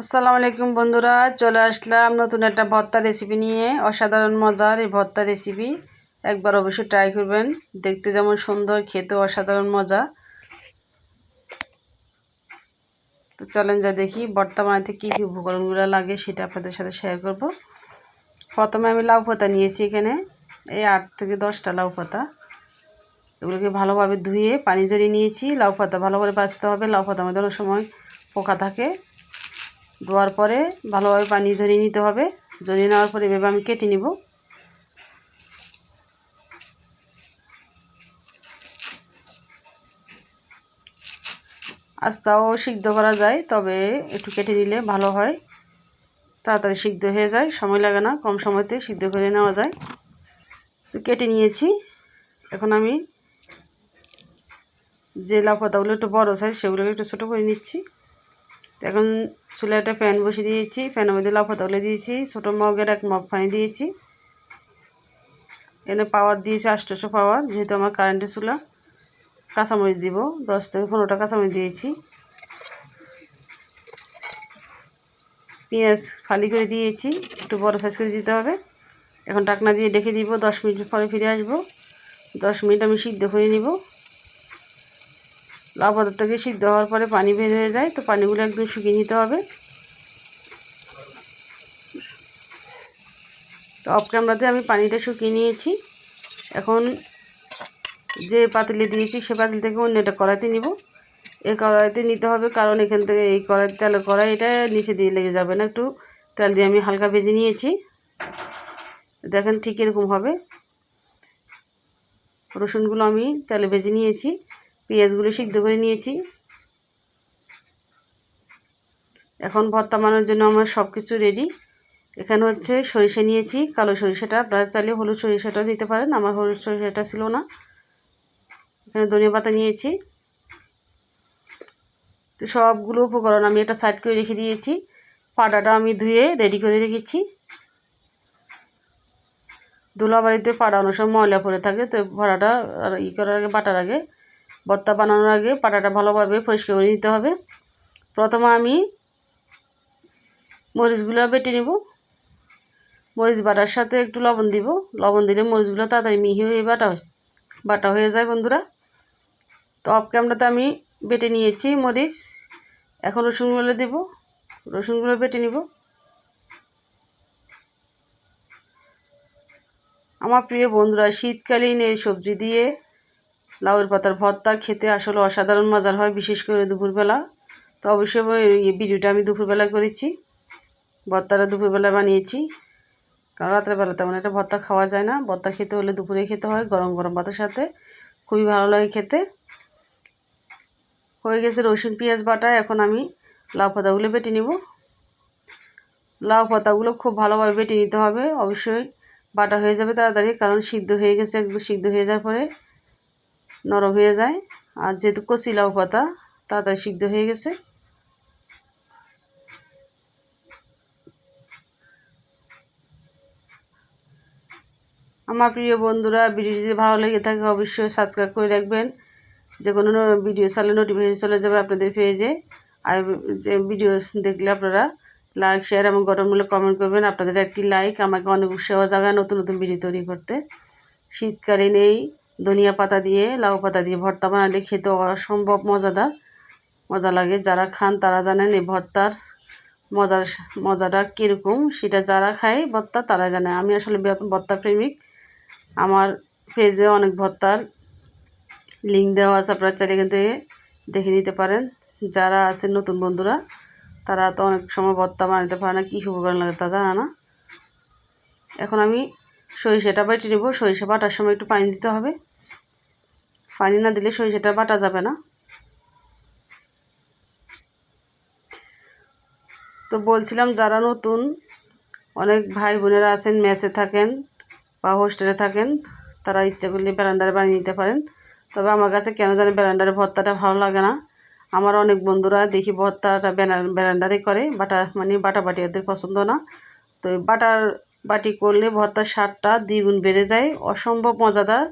আসসালামু আলাইকুম বন্ধুরা, চলে আসলাম নতুন একটা ভর্তা রেসিপি নিয়ে। অসাধারণ মজার এই ভর্তা রেসিপি একবার অবশ্যই ট্রাই করবেন। দেখতে যেমন সুন্দর খেতে অসাধারণ মজা। তো চলেন যা দেখি ভর্তা বানাতে কী কী উপকরণগুলো লাগে, সেটা আপনাদের সাথে শেয়ার করব। প্রথমে আমি লাউ পাতা নিয়েছি এখানে। এই আট থেকে দশটা লাউ পাতা। এগুলোকে ভালোভাবে ধুয়ে পানি জড়িয়ে নিয়েছি। লাউ পাতা ভালো করে বাঁচতে হবে। লাউ পাতা মধ্যে অনেক সময় পোকা থাকে। ধোয়ার পরে ভালোভাবে পানি ঝরিয়ে নিতে হবে। ঝরিয়ে নেওয়ার পরে এভাবে আমি কেটে নিব। আস্তাও সিদ্ধ করা যায়, তবে একটু কেটে নিলে ভালো হয়। তাড়াতাড়ি সিদ্ধ হয়ে যায়, সময় লাগে না, কম সময়তে সিদ্ধ করে নেওয়া যায়। তো কেটে নিয়েছি। এখন আমি যে লাউ পাতাগুলো একটু বড়ো সাইজ সেগুলোকে একটু ছোটো করে নিচ্ছি। এখন চুলে একটা প্যান বসিয়ে দিয়েছি প্যানের মধ্যে লাফা তলে দিয়েছি, ছোটো মগের এক মগ পানি দিয়েছি। এনে পাওয়ার দিয়েছি আষ্টশো পাওয়ার যেহেতু আমার কারেন্টের চুলা। কাঁচামরিচ দিব, দশ থেকে পনেরোটা কাঁচামরিচ দিয়েছি। পেঁয়াজ ফালি করে দিয়েছি, একটু বড় সাইজ করে দিতে হবে। এখন টাকনা দিয়ে ডেকে দিব, দশ মিনিট পরে ফিরে আসব। দশ মিনিট আমি সিদ্ধ করে নিব। লাউ থেকে সিদ্ধ হওয়ার পরে পানি বের হয়ে যায়, তো পানিগুলো একদম শুকিয়ে নিতে হবে। তো অফ ক্যামেরাতে আমি পানিটা শুকিয়ে নিয়েছি। এখন যে পাতিলে দিয়েছি, সে পাতিল থেকে অন্য এটা কড়াইতে নিব। এই কড়াইতে নিতে হবে কারণ এখান থেকে এই কড়াই তেলের কড়াই এটা নিচে দিয়ে লেগে যাবে না, একটু তেল দিয়ে আমি হালকা ভেজে নিয়েছি। দেখেন ঠিক এরকম হবে। রসুনগুলো আমি তেলে ভেজে নিয়েছি। পেঁয়াজগুলো সিদ্ধ করে নিয়েছি। এখন ভর্তা মানার জন্য আমার সব কিছু রেডি এখানে হচ্ছে সরিষা নিয়েছি, কালো সরিষাটা। আপনারা চালিয়ে হলুদ সরিষাটা দিতে পারেন, আমার হলুদ সরিষাটা ছিল না। এখানে ধনিয়া পাতা নিয়েছি। তো সবগুলো উপকরণ আমি এটা সাইড করে রেখে দিয়েছি। পাটাটা আমি ধুয়ে রেডি করে রেখেছি। ধুলাবাড়িতে পাড়া অনেক সময় ময়লা পড়ে থাকে, তো ভাড়াটা ই করার আগে, বাটার আগে ভর্তা বানানোর আগে পাটাটা ভালোভাবে পরিষ্কার করে নিতে হবে। প্রথমে আমি মরিচগুলো বেটে নেব। মরিচ বাটার সাথে একটু লবণ দিব। লবণ দিলে মরিচগুলো তাড়াতাড়ি মিহি হয়ে বাটা বাটা হয়ে যায় বন্ধুরা। তো অফ ক্যামটাতে আমি বেটে নিয়েছি মরিচ। এখন রসুনগুলো দেব। রসুনগুলো বেটে নিব। আমার প্রিয় বন্ধুরা, শীতকালীন এই সবজি দিয়ে লাউয়ের পাতার ভর্তা খেতে আসলে অসাধারণ মজার হয়, বিশেষ করে দুপুরবেলা। তো অবশ্যই এই ভিডিওটা আমি দুপুরবেলা করেছি। ভর্তাটা দুপুরবেলা বানিয়েছি। কারণ রাত্রেবেলা তেমন একটা ভর্তা খাওয়া যায় না। ভর্তা খেতে হলে দুপুরে খেতে হয় গরম গরম ভাতের সাথে। খুবই ভালো লাগে খেতে। হয়ে গেছে রসুন, পেঁয়াজ, বাটা। এখন আমি লাউ পাতাগুলো বেটে নিব। লাউ পাতাগুলো খুব ভালোভাবে বেটে নিতে হবে। অবশ্যই বাটা হয়ে যাবে তাড়াতাড়ি, কারণ সিদ্ধ হয়ে গেছে, একদম সিদ্ধ হয়ে যাওয়ার পরে নরম হয়ে যায়। আর যেহেতু কচি লাউ পাতা তাড়াতাড়ি সিদ্ধ হয়ে গেছে। আমার প্রিয় বন্ধুরা ভিডিও যদি ভালো লেগে থাকে, অবশ্যই সাবস্ক্রাইব করে রাখবেন। যে কোনো ভিডিও চালে নোটিফিকেশন চলে যাবে আপনাদের পেজে আর যে ভিডিও দেখলে আপনারা লাইক শেয়ার এবং গঠনমূলক কমেন্ট করবেন। আপনাদের একটি লাইক আমাকে অনেক উৎসাহ জায়গায় নতুন নতুন ভিডিও তৈরি করতে। শীতকালীন এই ধনিয়া পাতা দিয়ে, লাউ পাতা দিয়ে ভর্তা বানালে খেতে অসম্ভব মজাদার। মজা লাগে। যারা খান তারা জানেন এই ভর্তার মজার মজাটা কীরকম। সেটা যারা খায় ভর্তা তারা জানে। আমি আসলে ভর্তা প্রেমিক। আমার পেজে অনেক ভর্তার লিঙ্ক দেওয়া আছে, আপনারা চাইলে এখান থেকে দেখে নিতে পারেন। যারা আছেন নতুন বন্ধুরা, তারা তো অনেক সময় ভর্তা বানাতে পারে না, কী উপকরণ লাগে তা জানা না। এখন আমি সরিষাটা বেটে নেব। সরিষা বাটার সময় একটু পানি দিতে হবে। পানি না দিলে সরিষাটা বাটা যাবে না। তো বলছিলাম, যারা নতুন, অনেক ভাই বোনেরা আছেন, মেসে থাকেন বা হোস্টেলে থাকেন, তারা ইচ্ছা করলে ব্যারান্ডারে বানিয়ে নিতে পারেন। তবে আমার কাছে কেন জানি ব্যারান্ডারে ভর্তাটা ভালো লাগে না। আমার অনেক বন্ধুরা দেখি ভর্তাটা ব্যারান্ডারে করে, বাটা মানে বাটা বাটি ওদের পছন্দ না। তো বাটার বাটি করলে ভর্তার স্বাদটা দ্বিগুণ বেড়ে যায়, অসম্ভব মজাদার।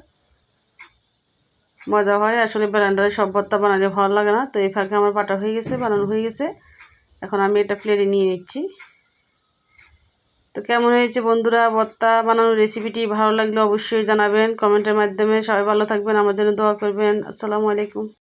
মজা হয়। আসলে ব্যারান্ডারে সব ভর্তা বানালে ভালো লাগে না। তো এই ফাঁকে আমার পাটা হয়ে গেছে, বানানো হয়ে গেছে। এখন আমি এটা প্লেটে নিয়ে নিচ্ছি। তো কেমন হয়েছে বন্ধুরা? ভর্তা বানানোর রেসিপিটি ভালো লাগলে অবশ্যই জানাবেন। কমেন্টের মাধ্যমে সবাই ভালো থাকবেন। আমার জন্য দোয়া করবেন। আসসালামু আলাইকুম।